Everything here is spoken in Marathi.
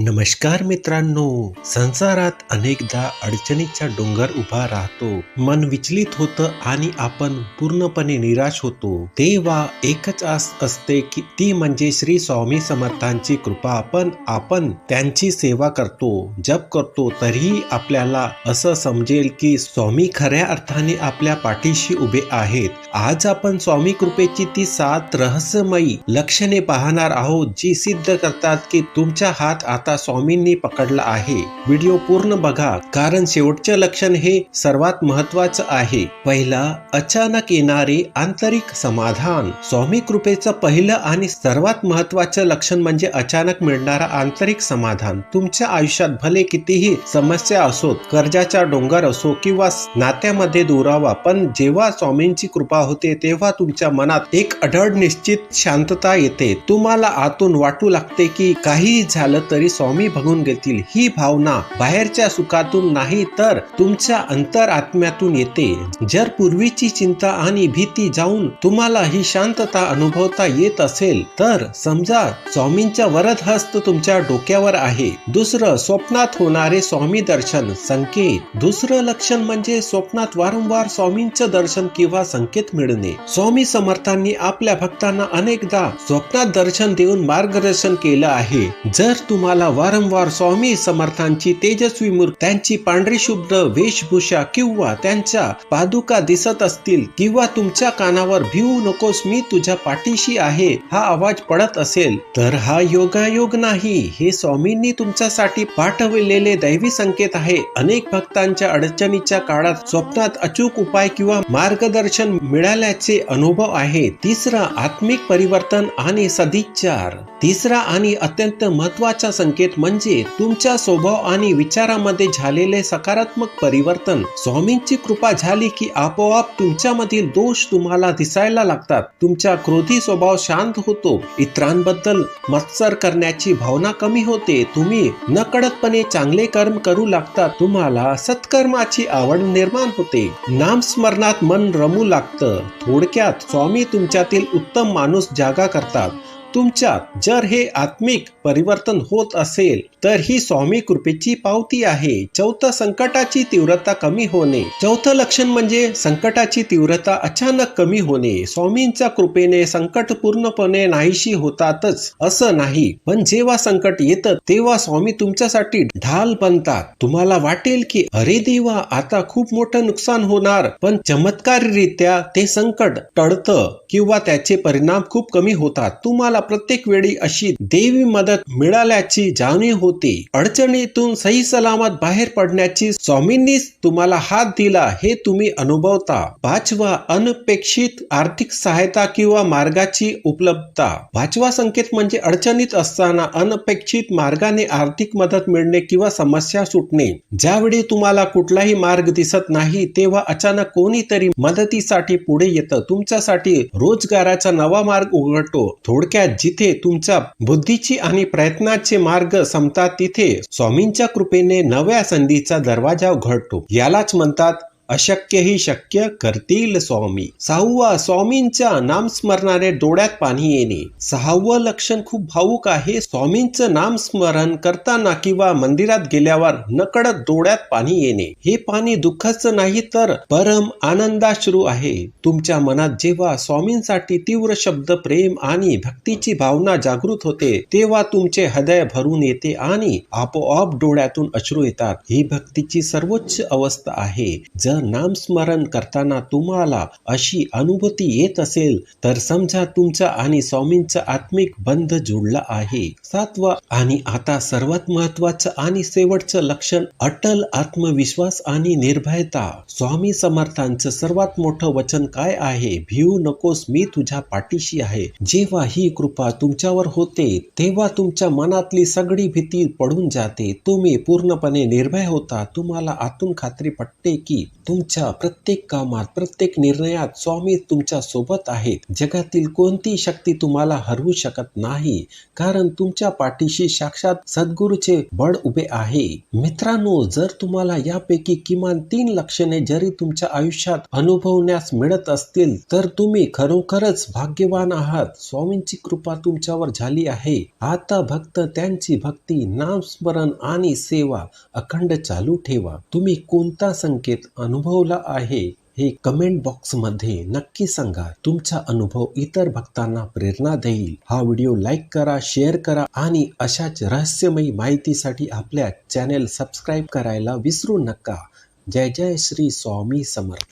नमस्कार मित्रांनो. संसारात अनेकदा अडचणीचा डोंगर उभा राहतो. मन विचलित होतं आणि आपण पूर्णपणे निराश होतो. तेव्हा एकच आस असते की ती म्हणजे श्री स्वामी समर्थांची कृपा. पण आपण त्यांची सेवा करतो जप करतो तरीही आपल्याला असं समजेल की स्वामी खऱ्या अर्थाने आपल्या पाठीशी उभे आहेत. आज आपण स्वामी कृपेची ती सात रहस्यमयी लक्षणे पाहणार आहोत जी सिद्ध करतात की तुमचा हात आता स्वामींनी पकडला आहे. व्हिडिओ पूर्ण बघा कारण शेवटचे लक्षण हे सर्वात महत्वाचं आहे. पहिला अचानक येणारे आंतरिक समाधान. स्वामी कृपेचं पहिलं आणि सर्वात महत्वाचं लक्षण म्हणजे अचानक मिळणारा आंतरिक समाधान. तुमच्या आयुष्यात भले कितीही समस्या असोत कर्जाचा डोंगर असो किंवा नात्यामध्ये दुरावा पण जेव्हा स्वामींची कृपा होते तेव्हा तुमच्या मनात एक अढळ निश्चित शांतता येते. तुम्हाला आतून वाटू लागते की काही झालं तरी स्वामी बघून घेतील ही भावना बाहेरच्या सुखातून नाही तर तुमच्या अंतर आत्म्यातून येते. जर पूर्वीची चिंता आणि भीती जाऊन तुम्हाला ही शांतता अनुभवता येत असेल तर समजा स्वामींचा वरद हस्त तुमच्या डोक्यावर आहे. दुसरं स्वप्नात होणारे स्वामी दर्शन संकेत. दुसरं लक्षण म्हणजे स्वप्नात वारंवार स्वामींचं दर्शन किंवा संकेत मिळणे. स्वामी समर्थांनी आपल्या भक्तांना अनेकदा स्वप्नात दर्शन देऊन मार्गदर्शन केलं आहे. जर तुम्हाला वारंवार स्वामी समर्थांची तेजस्वी मूर्ती त्यांची पांढरी शुभ्र वेशभूषा किंवा त्यांच्या पादुका दिसत असतील किंवा तुमच्या कानावर भिवू नकोस मी तुझ्या पाठीशी आहे हा आवाज पडत असेल. तर हा योगायोग नाही हे स्वामींनी तुमच्यासाठी पाठविलेले दैवी संकेत आहे. अनेक भक्तांच्या अडचणीच्या काळात स्वप्नात अचूक उपाय किंवा मार्गदर्शन मिळाल्याचे अनुभव आहे. तिसरा आत्मिक परिवर्तन आणि सदिच्छार. तिसरा आणि अत्यंत महत्त्वाचा संकेत म्हणजे तुमच्या स्वभाव आणि विचारामध्ये झालेले सकारात्मक परिवर्तन. स्वामींची कृपा झाली की आपोआप तुमच्यामधील दोष तुम्हाला दिसायला लागतात. तुमचा क्रोधी स्वभाव शांत होतो. इतरांबद्दल मत्सर करण्याची भावना कमी होते. तुम्ही नकडतपणे चांगले कर्म करू लागतात. तुम्हाला सत्कर्माची आवड निर्माण होते. नामस्मरणात मन रमू लागतं. थोडक्यात स्वामी तुमच्यातील उत्तम माणूस जागा करतात. तुमच्यात जर हे आत्मिक परिवर्तन होत असेल तर ही स्वामी कृपेची पावती आहे. चौथं संकटाची तीव्रता कमी होणे. चौथं लक्षण म्हणजे संकटाची तीव्रता अचानक कमी होणे. स्वामींच्या कृपेने संकट पूर्णपणे नाहीशी होतातच असं नाही. पण जेव्हा संकट येतं तेव्हा स्वामी तुमच्यासाठी ढाल बनतात. तुम्हाला वाटेल की अरे देवा आता खूप मोठं नुकसान होणार. पण चमत्कारित्या ते संकट टळतं किंवा त्याचे परिणाम खूप कमी होतात. तुम्हाला प्रत्येक वेळी अशी देवी मदत मिळाल्याची जाणीव होते. अडचणीतून सही सलामत बाहेर पडण्याची स्वामींनीच तुम्हाला हात दिला हे तुम्ही अनुभवता. पाचवा अनपेक्षित आर्थिक सहायता किंवा मार्गाची उपलब्धता. पाचवा संकेत म्हणजे अडचणीत असताना अनपेक्षित मार्गाने आर्थिक मदत मिळणे किंवा समस्या सुटणे. ज्यावेळी तुम्हाला कुठलाही मार्ग दिसत नाही तेव्हा अचानक कोणीतरी मदतीसाठी पुढे येतं. तुमच्यासाठी रोजगाराचा नवा मार्ग उघडतो. थोडक्यात जिथे तुमच्या बुद्धीची आणि प्रयत्नाचे मार्ग संपतात तिथे स्वामींच्या कृपेने नव्या संधीचा दरवाजा उघडतो. यालाच म्हणतात अशक्यही शक्य करतील स्वामी. सहावा स्वामींच्या नामस्मरणाने डोळ्यात पाणी येणे. सहावं लक्षण खूप भावूक आहे. स्वामींचं नामस्मरण करताना किंवा मंदिरात गेल्यावर नकळत डोळ्यात पाणी येणे. हे पाणी दुःखाचं नाही तर परम आनंदाश्रू आहे. तुमच्या मनात जेव्हा स्वामींसाठी तीव्र शब्द प्रेम आणि भक्तीची भावना जागृत होते तेव्हा तुमचे हृदय भरून येते आणि आपोआप डोळ्यातून अश्रू येतात. ही भक्तीची सर्वोच्च अवस्था आहे. जर नामस्मरण करताना तुम्हाला अशी अनुभूती येत असेल तर समजा तुमचा आणि स्वामींचा आत्मिक बंध जुळला आहे. सातवा आणि आता सर्वात महत्वाचं आणि शेवटचं लक्षण अटल आत्मविश्वास आणि निर्भयता. स्वामी समर्थांचं सर्वात मोठं वचन काय आहे? भिवू नकोस मी तुझ्या पाठीशी आहे. जेव्हा ही कृपा तुमच्यावर होते तेव्हा तुमच्या मनातली सगळी भीती पडून जाते. तुम्ही पूर्णपणे निर्भय होता. तुम्हाला आतून खात्री पटते की तुमच्या प्रत्येक कामात प्रत्येक निर्णयात स्वामी तुमच्यासोबत आहेत. जगातील कोणती शक्ती तुम्हाला हरवू शकत नाही कारण तुमच्या पाठीशी साक्षात सद्गुरूचे बळ उभे आहे. मित्रांनो जर तुम्हाला यापैकी किमान तीन लक्षणे जरी तुमच्या आयुष्यात अनुभवण्यास मिळत असतील तर तुम्ही खरोखरच भाग्यवान आहात. स्वामींची कृपा तुमच्यावर झाली आहे. आता भक्त त्यांची भक्ती नामस्मरण आणि सेवा अखंड चालू ठेवा. तुम्ही कोणता संकेत अनु अनुभवला आहे हे कमेंट बॉक्समध्ये नक्की सांगा. तुमचा अनुभव इतर भक्तांना प्रेरणा देईल. हा व्हिडिओ लाईक करा शेअर करा आणि अशाच रहस्यमयी माहितीसाठी आपल्या चॅनेल सबस्क्राईब करायला विसरू नका. जय जय श्री स्वामी समर्थ.